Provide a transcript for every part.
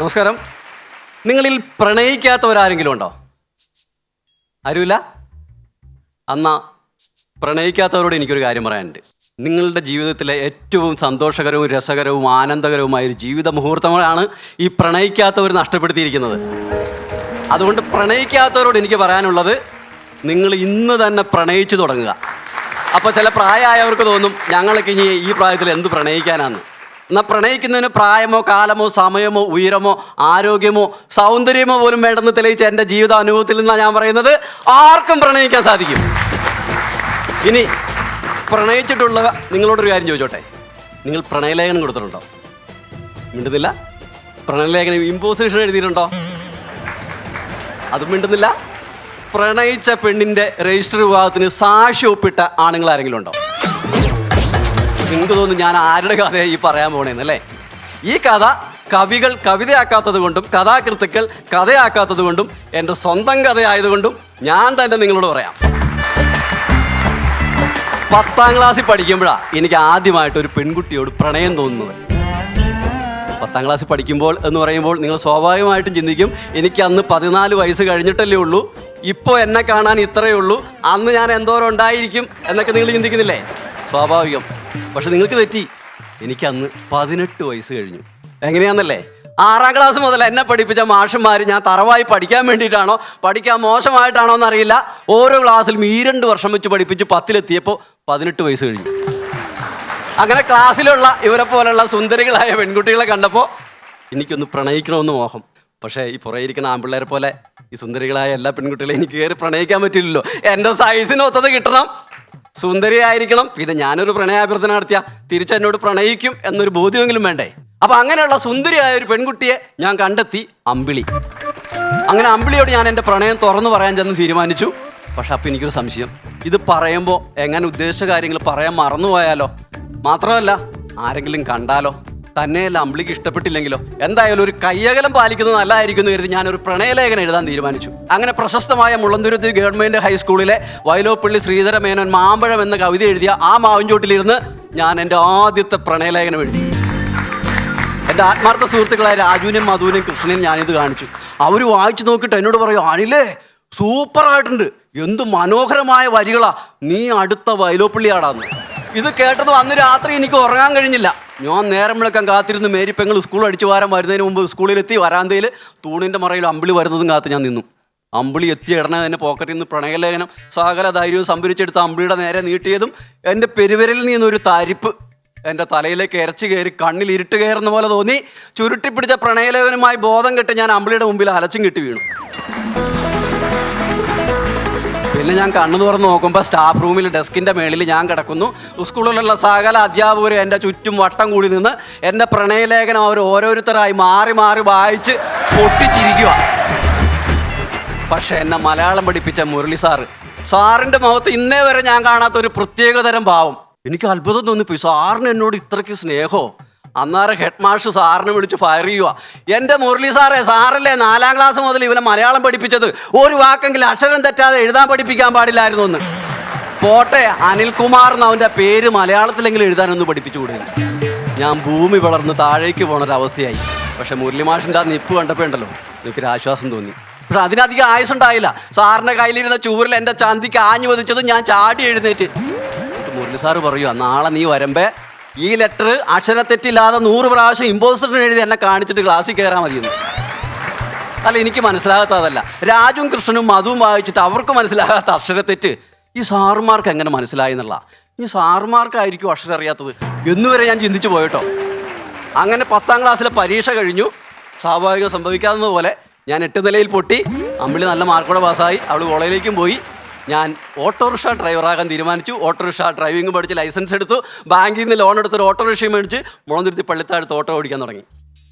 നമസ്കാരം. നിങ്ങളിൽ പ്രണയിക്കാത്തവരാരെങ്കിലും ഉണ്ടോ ആരുമില്ല? അന്നാ പ്രണയിക്കാത്തവരോട് എനിക്കൊരു കാര്യം പറയാനുണ്ട്. നിങ്ങളുടെ ജീവിതത്തിലെ ഏറ്റവും സന്തോഷകരവും രസകരവും ആനന്ദകരവുമായ ഒരു ജീവിത മുഹൂർത്തങ്ങളാണ് ഈ പ്രണയിക്കാത്തവർ നഷ്ടപ്പെടുത്തിയിരിക്കുന്നത്. അതുകൊണ്ട് പ്രണയിക്കാത്തവരോട് എനിക്ക് പറയാനുള്ളത് നിങ്ങൾ ഇന്ന് തന്നെ പ്രണയിച്ചു തുടങ്ങുക. അപ്പോൾ ചില പ്രായമായവർക്ക് തോന്നും ഞങ്ങൾക്ക് ഇനി ഈ പ്രായത്തിൽ എന്ത് പ്രണയിക്കാനാന്ന്. എന്നാൽ പ്രണയിക്കുന്നതിന് പ്രായമോ കാലമോ സമയമോ ഉയരമോ ആരോഗ്യമോ സൗന്ദര്യമോ പോലും വേണ്ടെന്ന് തെളിയിച്ച എന്റെ ജീവിത അനുഭവത്തിൽ നിന്നാണ് ഞാൻ പറയുന്നത് ആർക്കും പ്രണയിക്കാൻ സാധിക്കും. ഇനി പ്രണയിച്ചിട്ടുള്ള നിങ്ങളോടൊരു കാര്യം ചോദിച്ചോട്ടെ? നിങ്ങൾ പ്രണയലേഖനം കൊടുത്തിട്ടുണ്ടോ? മിണ്ടുന്നില്ല? പ്രണയലേഖനം ഇമ്പോസിഷൻ എഴുതിയിട്ടുണ്ടോ? അതും മിണ്ടുന്നില്ല. പ്രണയിച്ച പെണ്ണിന്റെ രജിസ്റ്റർ വിവാഹത്തിന് സാക്ഷി ഒപ്പിട്ട ആണുങ്ങൾ ആരെങ്കിലും ഉണ്ടോ? നിങ്ങൾക്ക് തോന്നുന്നു ഞാൻ ആരുടെ കഥയാണ് ഈ പറയാൻ പോണേന്നല്ലേ ഈ കഥ കവികൾ കവിതയാക്കാത്തത് കൊണ്ടും കഥാകൃത്തുക്കൾ കഥയാക്കാത്തത് കൊണ്ടും എന്റെ സ്വന്തം കഥയായതുകൊണ്ടും ഞാൻ തന്നെ നിങ്ങളോട് പറയാം. പത്താം ക്ലാസ്സിൽ പഠിക്കുമ്പോഴാണ് എനിക്ക് ആദ്യമായിട്ട് ഒരു പെൺകുട്ടിയോട് പ്രണയം തോന്നുന്നത്. പത്താം ക്ലാസ്സിൽ പഠിക്കുമ്പോൾ എന്ന് പറയുമ്പോൾ നിങ്ങൾ സ്വാഭാവികമായിട്ടും ചിന്തിക്കും എനിക്ക് അന്ന് പതിനാല് വയസ്സ് കഴിഞ്ഞിട്ടല്ലേ ഉള്ളൂ ഇപ്പോൾ എന്നെ കാണാൻ ഇത്രയേ ഉള്ളൂ അന്ന് ഞാൻ എന്തോരം ഉണ്ടായിരിക്കും എന്നൊക്കെ നിങ്ങൾ ചിന്തിക്കുന്നില്ലേ? സ്വാഭാവികം. പക്ഷെ നിങ്ങൾക്ക് തെറ്റി. എനിക്ക് അന്ന് പതിനെട്ട് വയസ്സ് കഴിഞ്ഞു. എങ്ങനെയാണെന്നല്ലേ ആറാം ക്ലാസ് മുതൽ എന്നെ പഠിപ്പിച്ച മാഷന്മാർ ഞാൻ തറവായി പഠിക്കാൻ വേണ്ടിയിട്ടാണോ പഠിക്കാൻ മോശമായിട്ടാണോ എന്നറിയില്ല. ഓരോ ക്ലാസ്സിലും ഈ രണ്ട് വർഷം വെച്ച് പഠിപ്പിച്ച് പത്തിലെത്തിയപ്പോൾ പതിനെട്ട് വയസ്സ് കഴിഞ്ഞു. അങ്ങനെ ക്ലാസ്സിലുള്ള ഇവരെ പോലുള്ള സുന്ദരികളായ പെൺകുട്ടികളെ കണ്ടപ്പോൾ എനിക്കൊന്ന് പ്രണയിക്കണമെന്ന് മോഹം. പക്ഷേ ഈ പുറകെ ഇരിക്കുന്ന ആൺപിള്ളേരെ പോലെ ഈ സുന്ദരികളായ എല്ലാ പെൺകുട്ടികളെയും എനിക്ക് കയറി പ്രണയിക്കാൻ പറ്റില്ലല്ലോ. എന്റെ സൈസിന് ഒത്തത് കിട്ടണം. സുന്ദരിയായിരിക്കണം. പിന്നെ ഞാനൊരു പ്രണയാഭ്യർത്ഥന നടത്തിയ തിരിച്ചെന്നോട് പ്രണയിക്കും എന്നൊരു ബോധ്യമെങ്കിലും വേണ്ടേ? അപ്പൊ അങ്ങനെയുള്ള സുന്ദരിയായ ഒരു പെൺകുട്ടിയെ ഞാൻ കണ്ടെത്തി അമ്പിളി. അങ്ങനെ അമ്പിളിയോട് ഞാൻ എന്റെ പ്രണയം തുറന്നു പറയാൻ ചെന്ന് തീരുമാനിച്ചു. പക്ഷെ അപ്പം എനിക്കൊരു സംശയം. ഇത് പറയുമ്പോൾ എങ്ങനെ ഉദ്ദേശിച്ച കാര്യങ്ങൾ പറയാൻ മറന്നുപോയാലോ? മാത്രമല്ല ആരെങ്കിലും കണ്ടാലോ? തന്നെയല്ല അമ്പിളിക്ക് ഇഷ്ടപ്പെട്ടില്ലെങ്കിലോ? എന്തായാലും ഒരു കയ്യകലം പാലിക്കുന്നത് നല്ലതായിരിക്കും എന്ന് കരുതി ഞാനൊരു പ്രണയലേഖനം എഴുതാൻ തീരുമാനിച്ചു. അങ്ങനെ പ്രശസ്തമായ മുളന്തുരുത്തി ഗവൺമെന്റ് ഹൈസ്കൂളിലെ വയലോപ്പള്ളി ശ്രീധര മേനോൻ മാമ്പഴം എന്ന കവിത എഴുതിയ ആ മാവിൻചോട്ടിലിരുന്ന് ഞാൻ എന്റെ ആദ്യത്തെ പ്രണയലേഖനം എഴുതി. എന്റെ ആത്മാർത്ഥ സുഹൃത്തുക്കളായ രാജുവിനും മധുവിനും കൃഷ്ണനും ഞാനിത് കാണിച്ചു. അവർ വായിച്ചു നോക്കിയിട്ട് എന്നോട് പറയും അനിലേ സൂപ്പറായിട്ടുണ്ട്. എന്ത് മനോഹരമായ വരികളാ. നീ അടുത്ത വയലോപ്പള്ളിയാടാന്ന് ഇത് കേട്ടത് അന്ന് രാത്രി എനിക്ക് ഉറങ്ങാൻ കഴിഞ്ഞില്ല. ഞാൻ നേരം വിളക്കാൻ കാത്തിരുന്ന് മേരിപ്പെങ്ങൾ സ്കൂൾ അടിച്ചു വാരാൻ വരുന്നതിന് മുമ്പ് സ്കൂളിലെത്തി വരാന്തയിൽ തൂണിന്റെ മറയിൽ അമ്പിളി വരുന്നതും കാത്ത് ഞാൻ നിന്നു. അമ്പിളി എത്തിയ ഉടനെ തന്നെ പോക്കറ്റിൽ നിന്ന് പ്രണയലേഖനം സകല ധൈര്യവും സംഭരിച്ചെടുത്ത അമ്പിളിയുടെ നേരെ നീട്ടിയതും എന്റെ പെരുവരിൽ നിന്നൊരു തരിപ്പ് എന്റെ തലയിലേക്ക് ഇരച്ചു കയറി കണ്ണിൽ ഇരുട്ട് കയറുന്ന പോലെ തോന്നി. ചുരുട്ടിപ്പിടിച്ച പ്രണയലേഖനുമായി ബോധം കെട്ട് ഞാൻ അമ്പിളിയുടെ മുമ്പിൽ അലച്ചും കെട്ടി വീണു. പിന്നെ ഞാൻ കണ്ണു തുറന്ന് നോക്കുമ്പോൾ സ്റ്റാഫ് റൂമിൽ ഡെസ്കിന്റെ മേളിൽ ഞാൻ കിടക്കുന്നു. സ്കൂളിലുള്ള സകല അധ്യാപകരും എന്റെ ചുറ്റും വട്ടം കൂടി നിന്ന് എന്റെ പ്രണയലേഖനം അവർ ഓരോരുത്തരായി മാറി മാറി വായിച്ച് പൊട്ടിച്ചിരിക്കുക പക്ഷേ എന്നെ മലയാളം പഠിപ്പിച്ച മുരളി സാറ് സാറിന്റെ മുഖത്ത് ഇന്നേ വരെ ഞാൻ കാണാത്ത ഒരു പ്രത്യേകതരം ഭാവം. എനിക്ക് അത്ഭുതം തോന്നിപ്പോയി. സാറിന് എന്നോട് ഇത്രയ്ക്ക് സ്നേഹമോ? അന്നേരം ഹെഡ് മാഷ് സാറിനെ വിളിച്ച് ഫയർ ചെയ്യുക എന്റെ മുരളി സാറേ സാറല്ലേ നാലാം ക്ലാസ് മുതൽ ഇവനെ മലയാളം പഠിപ്പിച്ചത്? ഒരു വാക്കെങ്കിലും അക്ഷരം തെറ്റാതെ എഴുതാൻ പഠിപ്പിക്കാൻ പാടില്ലായിരുന്നു എന്ന്. പോട്ടെ അനിൽകുമാർ എന്ന് അവന്റെ പേര് മലയാളത്തിലെങ്കിലും എഴുതാനൊന്ന് പഠിപ്പിച്ചു കൊടുക്കുന്നു ഞാൻ ഭൂമി വളർന്ന് താഴേക്ക് പോണൊരവസ്ഥയായി. പക്ഷെ മുരളി മാഷിന്റെ ആ നിപ്പ് കണ്ടപ്പോൾ ഉണ്ടല്ലോ എനിക്കൊരു ആശ്വാസം തോന്നി. പക്ഷെ അതിനധികം ആയുസുണ്ടായില്ല സാറിന്റെ കയ്യിലിരുന്ന ചൂരിൽ എന്റെ ചന്തിക്ക് ആഞ്ഞു വധിച്ചത് ഞാൻ ചാടി എഴുന്നേറ്റ്. മുരളി സാറ് പറയുക നാളെ നീ വരുമ്പേ ഈ ലെറ്റർ അക്ഷരത്തെറ്റില്ലാതെ നൂറ് പ്രാവശ്യം ഇമ്പോസിറ്ററിന് എഴുതി എന്നെ കാണിച്ചിട്ട് ക്ലാസ്സിൽ കയറാൻ മതിയെന്ന്. അല്ല എനിക്ക് മനസ്സിലാകാത്തതല്ല. രാജും കൃഷ്ണനും മധുവും വായിച്ചിട്ട് അവർക്ക് മനസ്സിലാകാത്ത അക്ഷരത്തെറ്റ് ഈ സാറുമാർക്ക് എങ്ങനെ മനസ്സിലായി എന്നുള്ള? ഇനി സാറുമാർക്കായിരിക്കും അക്ഷരം അറിയാത്തത്. എന്നുവരെ ഞാൻ ചിന്തിച്ചു പോയിട്ടോ. അങ്ങനെ പത്താം ക്ലാസ്സിലെ പരീക്ഷ കഴിഞ്ഞു. സ്വാഭാവികം സംഭവിക്കാവുന്നതുപോലെ ഞാൻ എട്ട് നിലയിൽ പൊട്ടി. അമ്പിളി നല്ല മാർക്കോടെ പാസ്സായി അവൾ കോളേജിലേക്കും പോയി. ഞാൻ ഓട്ടോറിക്ഷ ഡ്രൈവറാകാൻ തീരുമാനിച്ചു. ഓട്ടോറിക്ഷ ഡ്രൈവിംഗ് പഠിച്ച് ലൈസൻസ് എടുത്തു. ബാങ്കിൽ നിന്ന് ലോൺ എടുത്തൊരു ഓട്ടോറിക്ഷ മേടിച്ച് മുളന്തിരുത്തി പള്ളിത്താഴത്ത് ഓട്ടോ ഓടിക്കാൻ തുടങ്ങി.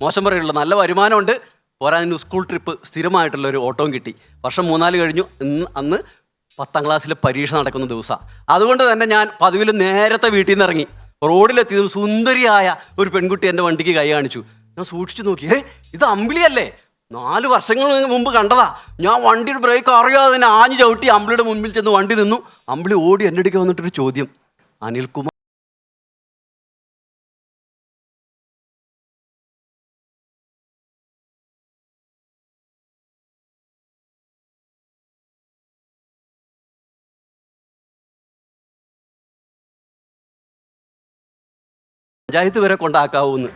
മോശം പറയുള്ളൂ നല്ല വരുമാനമുണ്ട്. പോരാതിന് സ്കൂൾ ട്രിപ്പ് സ്ഥിരമായിട്ടുള്ള ഒരു ഓട്ടോയും കിട്ടി. വർഷം മൂന്നാൽ കഴിഞ്ഞു. ഇന്ന് അന്ന് പത്താം ക്ലാസ്സിലെ പരീക്ഷ നടക്കുന്ന ദിവസമാണ് അതുകൊണ്ട് തന്നെ ഞാൻ പതിവിൽ നേരത്തെ വീട്ടിൽ നിന്ന് ഇറങ്ങി. റോഡിലെത്തിയതും സുന്ദരിയായ ഒരു പെൺകുട്ടി എന്റെ വണ്ടിക്ക് കൈ കാണിച്ചു. ഞാൻ സൂക്ഷിച്ചു നോക്കി. ഏ ഇത് അമ്പിളിയല്ലേ? നാല് വർഷങ്ങൾ മുമ്പ് കണ്ടതാ. ഞാൻ വണ്ടിയുടെ ബ്രേക്ക് അറിയാതെ തന്നെ ആഞ്ഞു ചവിട്ടി അമ്പിളിയുടെ മുൻപിൽ ചെന്ന് വണ്ടി നിന്നു. അമ്പിളി ഓടി എന്റെ അടുക്ക വന്നിട്ടൊരു ചോദ്യം. അനിൽകുമാർ പഞ്ചായത്ത് വരെ കൊണ്ടാക്കാവൂന്ന്.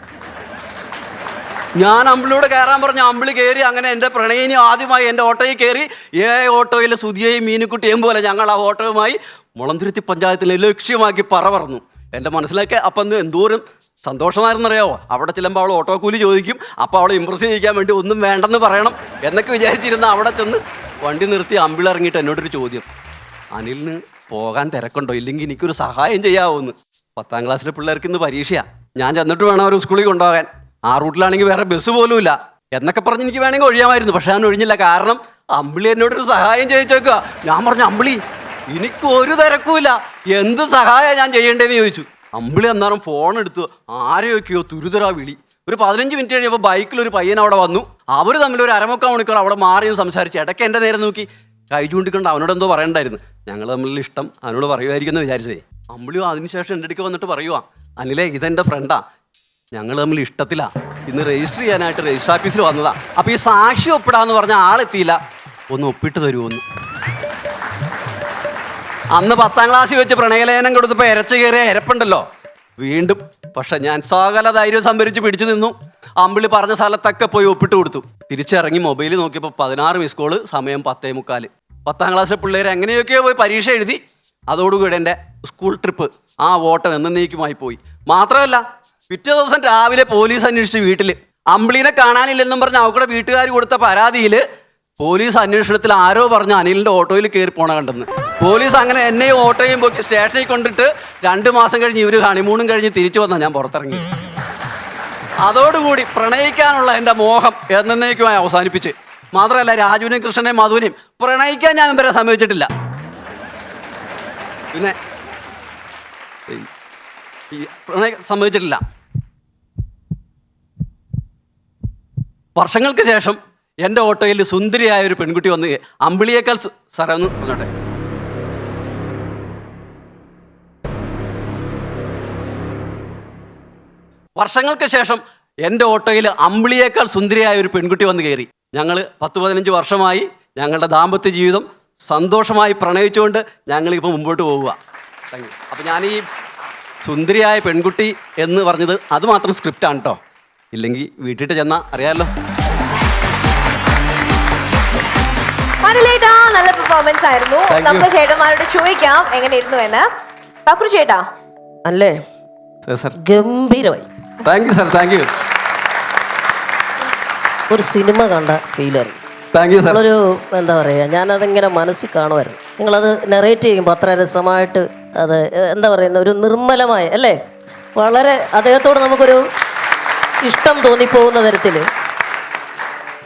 ഞാൻ അമ്പിളിയോട് കയറാൻ പറഞ്ഞു അമ്പിളി കയറി അങ്ങനെ എന്റെ പ്രണയിനി ആദ്യമായി എന്റെ ഓട്ടോയിൽ കയറി ഏ ഓട്ടോയിൽ സുതിയെയും മീനുക്കുട്ടിയും പോലെ ഞങ്ങൾ ആ ഓട്ടോയുമായി മുളന്തുരുത്തി പഞ്ചായത്തിലെ ലക്ഷ്യമാക്കി പറ പറഞ്ഞു എന്റെ മനസ്സിലൊക്കെ അപ്പം എന്തോരും സന്തോഷമായിരുന്നറിയാവോ? അവിടെ ചെല്ലുമ്പോൾ അവൾ ഓട്ടോ കൂലി ചോദിക്കും അപ്പോൾ അവളെ ഇമ്പ്രസ് ചെയ്യിക്കാൻ വേണ്ടി ഒന്നും വേണ്ടെന്ന് പറയണം എന്നൊക്കെ വിചാരിച്ചിരുന്ന അവിടെ ചെന്ന് വണ്ടി നിർത്തി അമ്പിളി ഇറങ്ങിയിട്ട് എന്നോടൊരു ചോദ്യം. അനിലിന് പോകാൻ തിരക്കുണ്ടോ? ഇല്ലെങ്കിൽ എനിക്കൊരു സഹായം ചെയ്യാവോന്ന്. പത്താം ക്ലാസ്സിലെ പിള്ളേർക്ക് ഇന്ന് പരീക്ഷയാണ് ഞാൻ ചെന്നിട്ട് വേണം അവർ സ്കൂളിൽ കൊണ്ടുപോകാൻ. ആ റൂട്ടിലാണെങ്കിൽ വേറെ ബസ് പോലും ഇല്ല എന്നൊക്കെ പറഞ്ഞ് എനിക്ക് വേണമെങ്കിൽ ഒഴിയാമായിരുന്നു. പക്ഷെ ഞാൻ ഒഴിഞ്ഞില്ല. കാരണം അമ്പിളി എന്നോടൊരു സഹായം ചോദിച്ചേക്കുക ഞാൻ പറഞ്ഞു അമ്പിളി എനിക്ക് ഒരു തിരക്കുമില്ല. എന്ത് സഹായം ഞാൻ ചെയ്യേണ്ടതെന്ന് ചോദിച്ചു. അമ്പിളി അന്നേരം ഫോൺ എടുത്തു. ആരെയൊക്കെയോ തുരുതരാ വിളി. ഒരു പതിനഞ്ച് മിനിറ്റ് കഴിഞ്ഞപ്പോൾ ബൈക്കിൽ ഒരു പയ്യൻ അവിടെ വന്നു. അവർ തമ്മിൽ ഒരു അരമുക്കാൽ മണിക്കൂർ അവിടെ മാറി സംസാരിച്ചു. ഇടയ്ക്ക് എന്റെ നേരെ നോക്കി. കൈ ചൂണ്ടിക്കൊണ്ട് അവനോട് എന്തോ പറയണ്ടായിരുന്നു. ഞങ്ങൾ തമ്മിലുള്ള ഇഷ്ടം. അവനോട് പറയുമായിരിക്കും എന്ന് വിചാരിച്ചേ അമ്പിളിയോ അതിനുശേഷം എന്റെ അടുക്ക് വന്നിട്ട് പറയുവാ അനിലേ ഇതെന്റെ ഫ്രണ്ടാ ഞങ്ങൾ തമ്മിൽ ഇഷ്ടത്തിലാ. ഇന്ന് രജിസ്റ്റർ ചെയ്യാനായിട്ട് രജിസ്റ്റർ ഓഫീസിൽ വന്നതാ. അപ്പൊ ഈ സാക്ഷി ഒപ്പിടാന്ന് പറഞ്ഞ ആളെത്തിയില്ല. ഒന്ന് ഒപ്പിട്ട് തരുമോന്ന് അന്ന് പത്താം ക്ലാസ്സിൽ വെച്ച് പ്രണയലേനം കൊടുത്തപ്പോൾ ഇരച്ച കയറിയ ഇരപ്പുണ്ടല്ലോ. വീണ്ടും. പക്ഷെ ഞാൻ സകല ധൈര്യം സംഭരിച്ച് പിടിച്ചു നിന്നു. അമ്പിളി പറഞ്ഞ സ്ഥലത്തൊക്കെ പോയി ഒപ്പിട്ട് കൊടുത്തു. തിരിച്ചിറങ്ങി മൊബൈലിൽ നോക്കിയപ്പോൾ പതിനാറ് മിസ് കോൾ സമയം പത്തേ മുക്കാൽ. പത്താം ക്ലാസ്സിലെ പിള്ളേർ എങ്ങനെയൊക്കെയോ പോയി പരീക്ഷ എഴുതി. അതോടുകൂടി എന്റെ സ്കൂൾ ട്രിപ്പ് ആ ഓട്ടം എന്നേക്കുമായി പോയി. മാത്രമല്ല പിറ്റേ ദിവസം രാവിലെ പോലീസ് അന്വേഷിച്ച് വീട്ടിൽ അമ്പിളിനെ കാണാനില്ലെന്നും പറഞ്ഞ് അവക്കടെ വീട്ടുകാർ കൊടുത്ത പരാതിയിൽ പോലീസ് അന്വേഷണത്തിൽ ആരോ പറഞ്ഞു അനിലിന്റെ ഓട്ടോയിൽ കയറി പോണ കണ്ടെന്ന്. പോലീസ് അങ്ങനെ എന്നെയും ഓട്ടോയും പോയി സ്റ്റേഷനിൽ കൊണ്ടിട്ട് രണ്ട് മാസം കഴിഞ്ഞ് ഇവർ ഹണിമൂണും കഴിഞ്ഞ് തിരിച്ചു വന്നാൽ ഞാൻ പുറത്തിറങ്ങി. അതോടുകൂടി പ്രണയിക്കാനുള്ള എന്റെ മോഹം എന്നേക്കുമായി അവസാനിപ്പിച്ച്. മാത്രമല്ല രാജുവിനെയും കൃഷ്ണനെയും മധുവിനെയും പ്രണയിക്കാൻ ഞാൻ വരെ സമ്മതിച്ചിട്ടില്ല. പിന്നെ സമ്മതിച്ചിട്ടില്ല. വർഷങ്ങൾക്ക് ശേഷം എന്റെ ഓട്ടോയിൽ സുന്ദരിയായ ഒരു പെൺകുട്ടി വന്ന് അമ്പിളിയേക്കാൾ സു- സാറേ ഒന്ന് പറഞ്ഞോട്ടെ? വർഷങ്ങൾക്ക് ശേഷം എന്റെ ഓട്ടോയിൽ അമ്പിളിയേക്കാൾ സുന്ദരിയായ ഒരു പെൺകുട്ടി വന്ന് കയറി. ഞങ്ങൾ പത്ത് പതിനഞ്ച് വർഷമായി ഞങ്ങളുടെ ദാമ്പത്യ ജീവിതം സന്തോഷമായി പ്രണയിച്ചുകൊണ്ട് ഞങ്ങളിപ്പോൾ മുമ്പോട്ട് പോവുക. Thank you. അപ്പോൾ ഞാൻ ഈ സുന്ദരിയായ പെൺകുട്ടി എന്ന് പറഞ്ഞത് അതുമാത്രം സ്ക്രിപ്റ്റാണ് കേട്ടോ. ഇല്ലെങ്കിൽ വീട്ടിട്ട് ചെന്ന അറിയാലോ. നല്ല പെർഫോമൻസ് ആയിരുന്നു. നമ്മുടെ you. നമുക്ക് ചേട്ടന്മാരോട് ചോദിക്കാം എങ്ങനെ ഇരുന്നു എന്ന് പക്രു ചേട്ടാ. അല്ലേ? സർ ഗംഭീരമായി. Thank you sir thank you ഒരു സിനിമ കണ്ട ഫീലായിരുന്നു താങ്ക് യു സാർ നമ്മളൊരു എന്താ പറയുക ഞാനതിങ്ങനെ മനസ്സിൽ കാണുമായിരുന്നു. നിങ്ങളത് നെറേറ്റ് ചെയ്യുമ്പോൾ അത്ര രസമായിട്ട് അത് എന്താ പറയുന്ന ഒരു നിർമ്മലമായ അല്ലേ? വളരെ അദ്ദേഹത്തോട് നമുക്കൊരു ഇഷ്ടം തോന്നിപ്പോകുന്ന തരത്തിൽ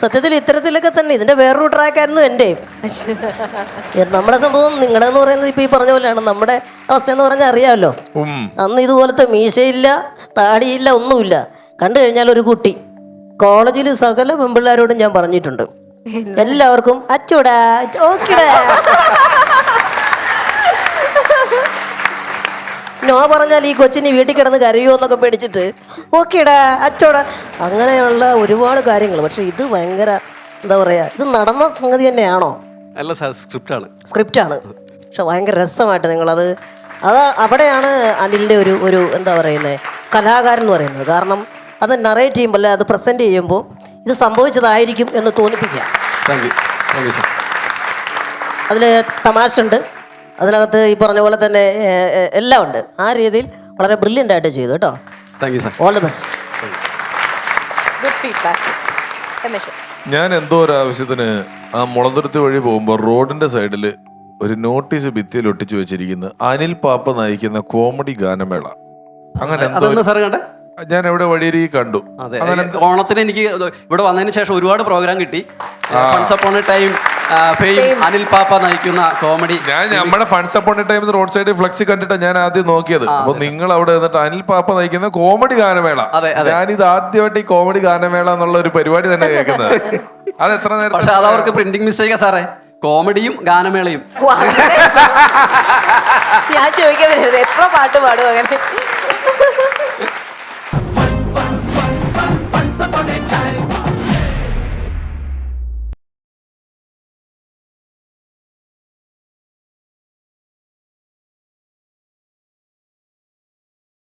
സത്യത്തിൽ ഇത്തരത്തിലൊക്കെ തന്നെ. ഇതിന്റെ വേറൊരു ട്രാക്കായിരുന്നു എന്റെ. നമ്മുടെ സംഭവം നിങ്ങളുടെ എന്ന് പറയുന്നത് ഇപ്പൊ ഈ പറഞ്ഞ പോലെയാണ്. നമ്മുടെ അവസ്ഥ എന്ന് പറഞ്ഞാൽ അറിയാമല്ലോ. അന്ന് ഇതുപോലത്തെ മീശയില്ല താടിയില്ല ഒന്നുമില്ല. കണ്ടു കഴിഞ്ഞാൽ ഒരു കുട്ടി. കോളേജിൽ സകല പെമ്പിള്ളേരോടും ഞാൻ പറഞ്ഞിട്ടുണ്ട്. എല്ലാവർക്കും അച്ചൂടാ ഓക്കിടാ. നോ പറഞ്ഞാൽ ഈ കൊച്ചിന് വീട്ടിൽ കിടന്ന് കരയോ എന്നൊക്കെ പേടിച്ചിട്ട് ഓക്കേടാ അച്ചോടാ. അങ്ങനെയുള്ള ഒരുപാട് കാര്യങ്ങൾ. പക്ഷെ ഇത് ഭയങ്കര എന്താ പറയാ ഇത് നടന്ന സംഗതി തന്നെയാണോ? അല്ല സാർ സ്ക്രിപ്റ്റാണ്. സ്ക്രിപ്റ്റാണ്. പക്ഷെ ഭയങ്കര രസമായിട്ട് നിങ്ങളത് അത് അവിടെയാണ് അനിലിന്റെ ഒരു ഒരു എന്താ പറയുന്നത് കലാകാരൻ എന്ന് പറയുന്നത്. കാരണം അത് നറേറ്റ് ചെയ്യുമ്പോൾ അല്ലെ അത് പ്രസന്റ് ചെയ്യുമ്പോൾ ഇത് സംഭവിച്ചതായിരിക്കും എന്ന് സാർ അതിൽ തമാശ ഉണ്ട് അതിനകത്ത് ഈ പറഞ്ഞ പോലെ തന്നെ എല്ലാം ഉണ്ട്. ആ രീതിയിൽ വളരെ ബ്രില്യന്റ് ആയിട്ട് ചെയ്തു കേട്ടോ. Thank you sir all the best good feedback Ramesh ഞാൻ എന്തോ ഒരു ആവശ്യത്തിന് ആ മുളന്തുരുത്തി വഴി പോകുമ്പോൾ റോഡിന്റെ സൈഡിൽ ഒരു നോട്ടീസ് ഭിത്തിയിൽ ഒട്ടിച്ചു വെച്ചിരിക്കുന്നു അനിൽ പാപ്പ നയിക്കുന്ന കോമഡി ഗാനമേള. അങ്ങനെ എന്തോ അതെന്താ സാർ കണ്ടേ? ഞാൻ എവിടെ വഴിയരി കണ്ടു. അതെ അങ്ങനെ ഓണത്തിന് എനിക്ക് ഇവിടെ വന്നതിന് ശേഷം ഒരുപാട് പ്രോഗ്രാം കിട്ടി. അപ്പോൺ ടൈം ഫെയിം അനിൽ പാപ്പ നയിക്കുന്ന കോമഡി ഞാൻ നമ്മുടെ ഫണ്ട്സ് അപ്പോൺ ടൈം റോഡ് സൈഡിൽ ഫ്ലക്സ് കണ്ടിട്ട് ഞാൻ ആദ്യം നോക്കിയത്. അപ്പൊ നിങ്ങൾ അവിടെ നിന്നിട്ട് അനിൽ പാപ്പ നയിക്കുന്ന കോമഡി ഗാനമേള. ഞാൻ ഇത് ആദ്യമായിട്ട് ഈ കോമഡി ഗാനമേള എന്നുള്ള ഒരു പരിപാടി തന്നെ കേൾക്കുന്നത്. അത് എത്ര പക്ഷെ അത് അവർക്ക് നേരം പ്രിന്റിംഗ് മിസ്റ്റേക്കാ സാറേ. കോമഡിയും ഗാനമേളയും. ഞാൻ ചോദിക്കാൻ എത്ര പാട്ട് പാടും അങ്ങനെ?